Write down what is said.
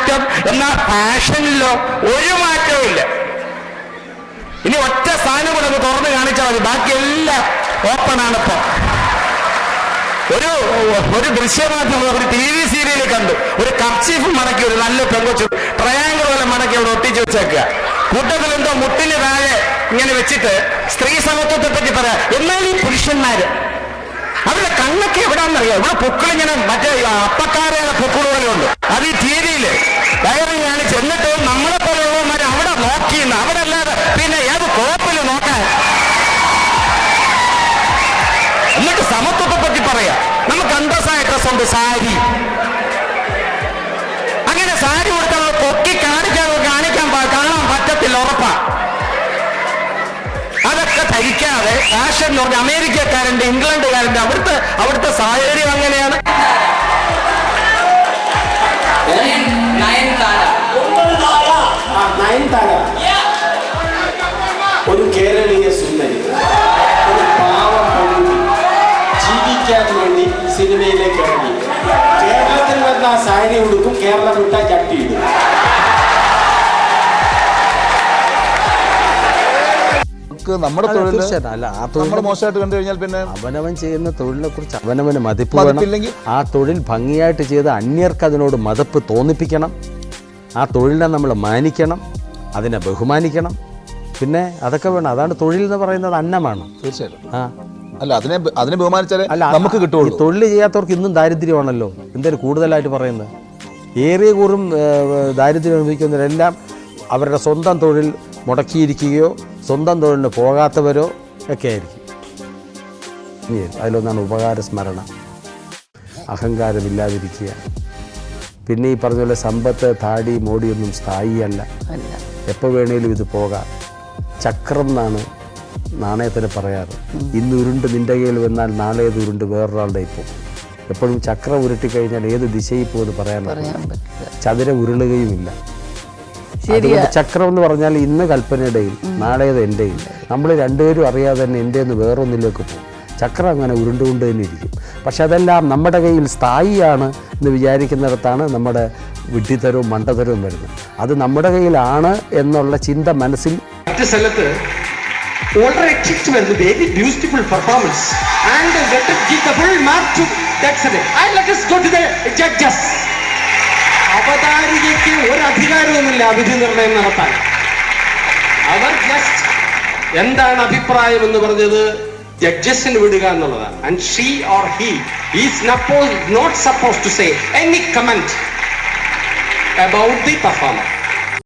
മാറ്റം എന്നാൽ ഫാഷനിലോ ഒരു മാറ്റവും ഇല്ല. ഇനി ഒറ്റ സാധനം കൂടെ ഒന്ന് തുറന്ന് കാണിച്ചാൽ മതി. ബാക്കിയെല്ലാം ഓപ്പൺ ആണ് ഇപ്പൊ. ഒരു ഒരു ദൃശ്യമാധ്യമം ഒരു ടി വി സീരിയൽ കണ്ടു. ഒരു കർച്ചീഫ് മടക്കി ഒരു നല്ല പെങ്കൊച്ചു ട്രയാങ്കിൾ പോലെ മടക്കി അവിടെ ഒട്ടിച്ചു വെച്ചേക്കുക. കൂട്ടത്തിൽ എന്തോ മുട്ടിന് താഴെ ഇങ്ങനെ വെച്ചിട്ട് സ്ത്രീ സമത്വത്തെ പറ്റി പറയാ. എന്നാൽ ഈ പുരുഷന്മാര്? അവരുടെ കണ്ണൊക്കെ എവിടാന്നറിയാം? ഇവിടെ പൊക്കിളിങ്ങനെ മറ്റേ അപ്പക്കാരെയാണ് ഉണ്ട് സാരി. അങ്ങനെ സാരി കൊടുത്താൽ പൊക്കി കാണിക്കാൻ കാണിക്കാൻ കാണാൻ പറ്റത്തില്ല ഉറപ്പാ. അതൊക്കെ ധരിക്കാതെ ഫാഷൻ എന്ന് പറഞ്ഞ അമേരിക്കക്കാരന്റെ അവിടുത്തെ അവിടുത്തെ സാഹചര്യം അങ്ങനെയാണ്. സിനിമയിലേക്ക് ഇറങ്ങി. കേരളത്തിൽ വന്ന സാരി ഉടുക്കും കേരളം വിട്ട ചട്ടി ഇടും. നമ്മുടെ തൊഴിൽ അല്ല, ആ തൊഴിൽ മോശമായിട്ട് കണ്ടു കഴിഞ്ഞാൽ പിന്നെ അവനവൻ ചെയ്യുന്ന തൊഴിലിനെ കുറിച്ച് അവനവന് മതിപ്പ് വേണം. ആ തൊഴിൽ ഭംഗിയായിട്ട് ചെയ്ത് അന്യർക്ക് അതിനോട് മതിപ്പ് തോന്നിപ്പിക്കണം. ആ തൊഴിലിനെ നമ്മൾ മാനിക്കണം അതിനെ ബഹുമാനിക്കണം. പിന്നെ അതൊക്കെ വേണം. അതാണ് തൊഴിൽ എന്ന് പറയുന്നത് അന്നമാണ്. തീർച്ചയായിട്ടും. ആ. അല്ല അതിനെ അതിനെ ബഹുമാനിച്ചാലേ നമുക്ക് കിട്ടുള്ളൂ തൊഴിൽ ചെയ്യാത്തവർക്ക് ഇന്നും ദാരിദ്ര്യമാണല്ലോ. എന്തായാലും കൂടുതലായിട്ട് പറയുന്നത്? ഏറിയ കൂറും ദാരിദ്ര്യം അനുഭവിക്കുന്നവരെല്ലാം അവരുടെ സ്വന്തം തൊഴിൽ മുടക്കിയിരിക്കുകയോ സ്വന്തം തൊഴിലിന് പോകാത്തവരോ ഒക്കെ ആയിരിക്കും. അതിലൊന്നാണ് ഉപകാര സ്മരണ. അഹങ്കാരമില്ലാതിരിക്കുക. പിന്നെ ഈ പറഞ്ഞ പോലെ സമ്പത്ത് താടി മോടിയൊന്നും സ്ഥായിയല്ല. എപ്പോൾ വേണേലും ഇത് പോകാം. ചക്രം എന്നാണ് നാണയത്തിന് പറയാറ് ഇന്ന് ഉരുണ്ട് നിന്റെ കയ്യിൽ വന്നാൽ നാളെ ഇത് ഉരുണ്ട് വേറൊരാളുടെ ഇപ്പോൾ എപ്പോഴും ചക്രം ഉരുട്ടി കഴിഞ്ഞാൽ ഏത് ദിശയിൽ പോകുമെന്ന് പറയാൻ പറ്റില്ല. ചതുരം ഉരുളുകയുമില്ല. ചക്രം എന്ന് പറഞ്ഞാൽ ഇന്ന് കൽപ്പനയുടെയും നാളേത് എന്റെയും നമ്മൾ രണ്ടുപേരും അറിയാതെ തന്നെ എന്റെ എന്ന് വേറൊന്നിലേക്ക് പോകും. ചക്രം അങ്ങനെ ഉരുണ്ടുകൊണ്ട് തന്നെ ഇരിക്കും. പക്ഷെ അതെല്ലാം നമ്മുടെ കയ്യിൽ സ്ഥായിയാണ് എന്ന് വിചാരിക്കുന്നിടത്താണ് നമ്മുടെ വിഡ്ഢിത്തരവും മണ്ടത്തരവും വരുന്നത്. അത് നമ്മുടെ കയ്യിലാണ് എന്നുള്ള ചിന്ത മനസ്സിൽ മറ്റ് സ്ഥലത്ത് വളരെ എക്സിക്സ് വെരി ബ്യൂട്ടിഫുൾ പെർഫോമൻസ് ആൻഡ് അവതാരികയ്ക്ക് ഒരു അധികാരവുമില്ല വിധി നിർണയം നടത്താൻ. അവർ ജസ്റ്റ് എന്താണ് അഭിപ്രായം എന്ന് പറഞ്ഞത്? ജഡ്ജസിന് വിടുക എന്നുള്ളതാണ്. And she or he not suppose to say any comment about the performer